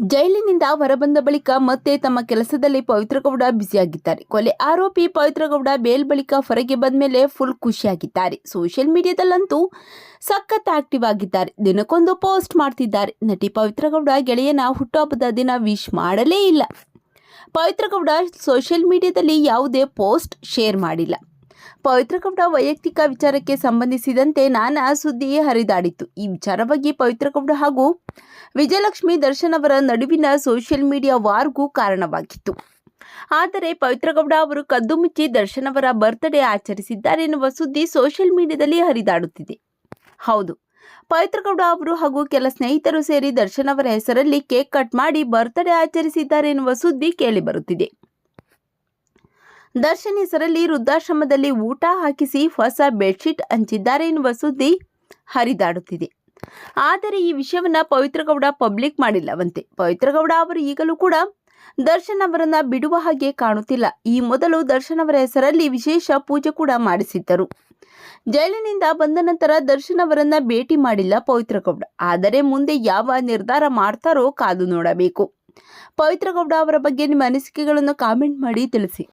ಜೈಲಿನಿಂದ ಹೊರಬಂದ ಬಳಿಕ ಮತ್ತೆ ತಮ್ಮ ಕೆಲಸದಲ್ಲಿ ಪವಿತ್ರಗೌಡ ಬ್ಯುಸಿಯಾಗಿದ್ದಾರೆ. ಕೊಲೆ ಆರೋಪಿ ಪವಿತ್ರಗೌಡ ಬೇಲ್ ಬಳಿಕ ಹೊರಗೆ ಬಂದ ಮೇಲೆ ಫುಲ್ ಖುಷಿಯಾಗಿದ್ದಾರೆ. ಸೋಷಿಯಲ್ ಮೀಡಿಯಾದಲ್ಲಂತೂ ಸಖತ್ ಆಕ್ಟಿವ್ ಆಗಿದ್ದಾರೆ. ದಿನಕ್ಕೊಂದು ಪೋಸ್ಟ್ ಮಾಡ್ತಿದ್ದಾರೆ. ನಟಿ ಪವಿತ್ರಗೌಡ ಗೆಳೆಯನ ಹುಟ್ಟುಹಬ್ಬದ ದಿನ ವಿಶ್ ಮಾಡಲೇ ಇಲ್ಲ. ಪವಿತ್ರಗೌಡ ಸೋಷಿಯಲ್ ಮೀಡಿಯಾದಲ್ಲಿ ಯಾವುದೇ ಪೋಸ್ಟ್ ಶೇರ್ ಮಾಡಿಲ್ಲ. ಪವಿತ್ರಗೌಡ ವೈಯಕ್ತಿಕ ವಿಚಾರಕ್ಕೆ ಸಂಬಂಧಿಸಿದಂತೆ ನಾನಾ ಸುದ್ದಿ ಹರಿದಾಡಿತ್ತು. ಈ ವಿಚಾರವಾಗಿ ಪವಿತ್ರಗೌಡ ಹಾಗೂ ವಿಜಯಲಕ್ಷ್ಮಿ ದರ್ಶನ್ ಅವರ ನಡುವಿನ ಸೋಷಿಯಲ್ ಮೀಡಿಯಾ ವಾರ್ಗೂ ಕಾರಣವಾಗಿತ್ತು. ಆದರೆ ಪವಿತ್ರಗೌಡ ಅವರು ಕದ್ದು ಮುಚ್ಚಿ ದರ್ಶನ್ ಅವರ ಬರ್ತ್ಡೇ ಆಚರಿಸಿದ್ದಾರೆ ಎನ್ನುವ ಸುದ್ದಿ ಸೋಷಿಯಲ್ ಮೀಡಿಯಾದಲ್ಲಿ ಹರಿದಾಡುತ್ತಿದೆ. ಹೌದು ಪವಿತ್ರಗೌಡ ಅವರು ಹಾಗೂ ಕೆಲ ಸ್ನೇಹಿತರು ಸೇರಿ ದರ್ಶನ್ ಅವರ ಹೆಸರಲ್ಲಿ ಕೇಕ್ ಕಟ್ ಮಾಡಿ ಬರ್ತ್ಡೇ ಆಚರಿಸಿದ್ದಾರೆ ಎನ್ನುವ ಸುದ್ದಿ ಕೇಳಿಬರುತ್ತಿದೆ. ದರ್ಶನ್ ಹೆಸರಲ್ಲಿ ವೃದ್ಧಾಶ್ರಮದಲ್ಲಿ ಊಟ ಹಾಕಿಸಿ ಹೊಸ ಬೆಡ್ಶೀಟ್ ಹಂಚಿದ್ದಾರೆ ಎನ್ನುವ ಸುದ್ದಿ ಹರಿದಾಡುತ್ತಿದೆ. ಆದರೆ ಈ ವಿಷಯವನ್ನ ಪವಿತ್ರಗೌಡ ಪಬ್ಲಿಕ್ ಮಾಡಿಲ್ಲವಂತೆ. ಪವಿತ್ರಗೌಡ ಅವರು ಈಗಲೂ ಕೂಡ ದರ್ಶನ್ ಅವರನ್ನ ಬಿಡುವ ಹಾಗೆ ಕಾಣುತ್ತಿಲ್ಲ. ಈ ಮೊದಲು ದರ್ಶನ್ ಅವರ ಹೆಸರಲ್ಲಿ ವಿಶೇಷ ಪೂಜೆ ಕೂಡ ಮಾಡಿಸಿದ್ದರು. ಜೈಲಿನಿಂದ ಬಂದ ನಂತರ ದರ್ಶನ್ ಅವರನ್ನ ಭೇಟಿ ಮಾಡಿಲ್ಲ ಪವಿತ್ರಗೌಡ. ಆದರೆ ಮುಂದೆ ಯಾವ ನಿರ್ಧಾರ ಮಾಡ್ತಾರೋ ಕಾದು ನೋಡಬೇಕು. ಪವಿತ್ರಗೌಡ ಅವರ ಬಗ್ಗೆ ನಿಮ್ಮ ಅನಿಸಿಕೆಗಳನ್ನು ಕಾಮೆಂಟ್ ಮಾಡಿ ತಿಳಿಸಿ.